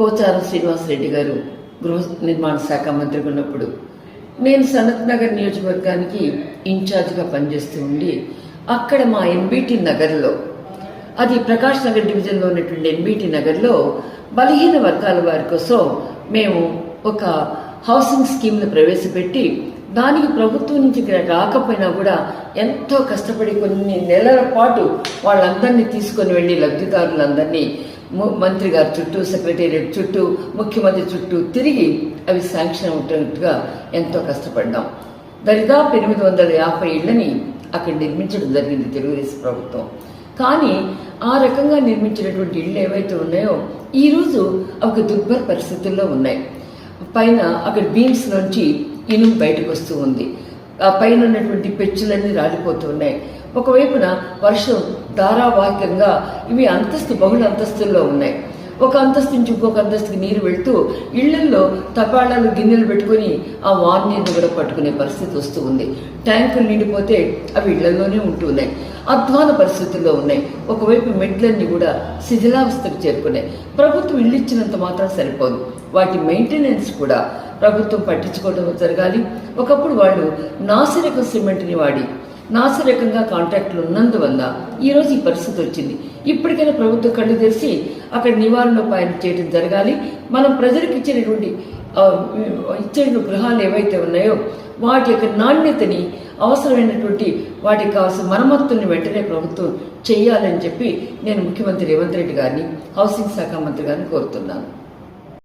పోచారం శ్రీనివాసరెడ్డి గారు గృహ నిర్మాణ శాఖ మంత్రిగా ఉన్నప్పుడు నేను సనత్ నగర్ నియోజకవర్గానికి ఇన్ఛార్జ్గా పనిచేస్తూ ఉండి అక్కడ మా ఎంబీటీ నగర్లో అది ప్రకాష్ నగర్ డివిజన్లో ఉన్నటువంటి ఎంబీటీ నగర్లో బలహీన వర్గాల వారి కోసం మేము ఒక హౌసింగ్ స్కీమ్ను ప్రవేశపెట్టి దానికి ప్రభుత్వం నుంచి ఇక్కడ రాకపోయినా కూడా ఎంతో కష్టపడి కొన్ని నెలల పాటు వాళ్ళందరినీ తీసుకొని వెళ్ళి లబ్ధిదారులందరినీ మంత్రి గారి చుట్టూ సెక్రటేరియట్ చుట్టూ ముఖ్యమంత్రి చుట్టూ తిరిగి అవి శాంక్షన్ అవుతున్నట్టుగా ఎంతో కష్టపడ్డాం. దరిదాపు ఎనిమిది వందల యాభై ఇళ్ళని అక్కడ నిర్మించడం జరిగింది తెలుగుదేశం ప్రభుత్వం. కానీ ఆ రకంగా నిర్మించినటువంటి ఇళ్ళు ఏవైతే ఉన్నాయో ఈరోజు ఒక దుర్భర పరిస్థితుల్లో ఉన్నాయి. పైన అక్కడ బీమ్స్ నుంచి ఇనుము బయటకు వస్తూ ఉంది. పైన ఉన్నటువంటి పెచ్చులన్నీ రాలిపోతున్నాయి. ఒకవైపున వర్షం ధారావాహికంగా ఇవి అంతస్తు బహుళ అంతస్తుల్లో ఉన్నాయి. ఒక అంతస్తు నుంచి ఇంకొక అంతస్తుకి నీరు వెళ్తూ ఇళ్ళల్లో తపాళాలు గిన్నెలు పెట్టుకుని ఆ వాన్ నీరుని కూడా పట్టుకునే పరిస్థితి వస్తూ ఉంది. ట్యాంకులు నిండిపోతే అవి ఇళ్ళలోనే ఉంటున్నాయి అధ్వాన పరిస్థితుల్లో ఉన్నాయి. ఒకవైపు మెట్లన్నీ కూడా శిథిలావస్థకు చేరుకున్నాయి. ప్రభుత్వం ఇల్లు ఇచ్చినంత మాత్రం సరిపోదు. వాటి మెయింటెనెన్స్ కూడా ప్రభుత్వం పట్టించుకోవడం జరగాలి. ఒకప్పుడు వాళ్ళు నాసిరక సిమెంట్ని వాడి నాసిరకంగా కాంట్రాక్టులు ఉన్నందువల్ల ఈరోజు ఈ పరిస్థితి వచ్చింది. ఇప్పటికైనా ప్రభుత్వం కళ్ళు తెరిచి అక్కడ నివారణోపాయం చేయడం జరగాలి. మనం ప్రజలకు ఇచ్చినటువంటి ఆ, ఇచ్చిన గృహాలు ఏవైతే ఉన్నాయో వాటి యొక్క నాణ్యతని అవసరమైనటువంటి వాటికి కావాల్సిన మరమ్మతుల్ని వెంటనే ప్రభుత్వం చేయాలని చెప్పి నేను ముఖ్యమంత్రి రేవంత్ రెడ్డి గారిని హౌసింగ్ శాఖ మంత్రి గారిని కోరుతున్నాను.